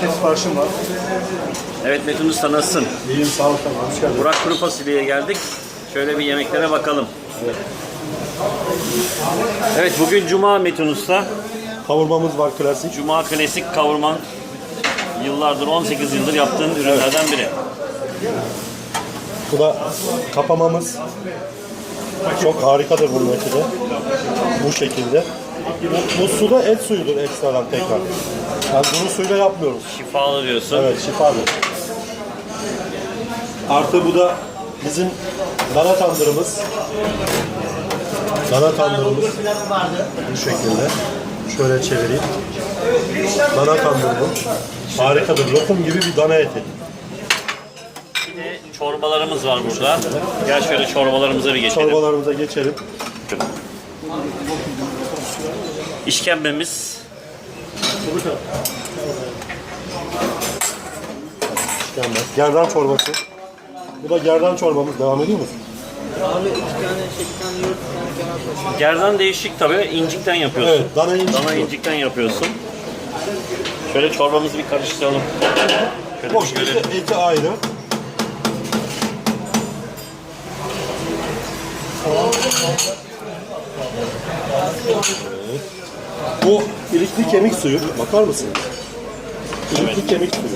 paket siparişim var. Evet Metin Usta nasılsın? İyiyim sağ ol tamam. Hoş geldin. Burak Kuru Fasulye'ye geldik. Şöyle bir yemeklere bakalım. Evet bugün Cuma Metin Usta. Kavurmamız var klasik. Cuma klasik kavurman. Yıllardır 18 yıldır yaptığın ürünlerden biri. Bu da kapamamız. Çok harikadır bunun de. Bu şekilde. Bu, bu su da et suyudur ekstradan tekrar. Yani bunu suyla yapmıyoruz. Şifalı diyorsun. Evet şifadır. Artı bu da bizim dana tandırımız. Dana tandırımız. Bu şekilde. Şöyle çevireyim. Dana tandırı bu. Harikadır. Lokum gibi bir dana eti. Bir de çorbalarımız var burada. Gel şöyle çorbalarımıza bir geçelim. Çorbalarımıza geçelim. İşkembemiz. İşkembe. Gerdan çorbası. Bu da gerdan çorbamız. Devam ediyor musun? Abi tane, tane. Gerdan değişik tabii. incikten yapıyorsun. Evet, dana incik Dana incikten yapıyorsun. Şöyle çorbamızı bir karıştıralım. Şöyle Boş bir görelim. eti, eti ayrı. Evet. Bu ilikli kemik suyu. Bakar mısın? İlikli kemik suyu.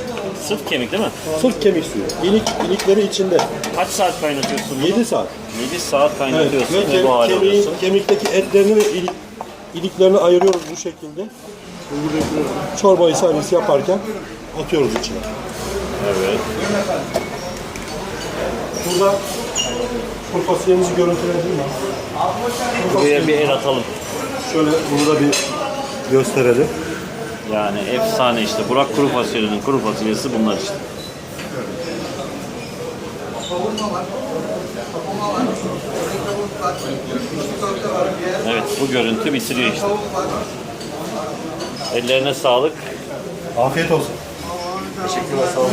Sırf kemik değil mi? Sırf kemik suyu. İlik, ilikleri içinde. Kaç saat kaynatıyorsun bunu? 7 saat. 7 saat Evet. kaynatıyorsun ve kem- bu hale kemiğin, alıyorsun. kemikteki etlerini ve ilik, iliklerini ayırıyoruz bu şekilde. Çorbayı servis yaparken atıyoruz içine. Evet. Burada kuru fasulyemizi görüntüleyelim mi? Buraya bir el atalım. Şöyle bunu da bir gösterelim. Yani efsane işte. Burak kuru fasulyenin kuru fasulyesi bunlar işte. Evet bu görüntü bitiriyor işte. Ellerine sağlık. Afiyet olsun. Teşekkürler sağ olun.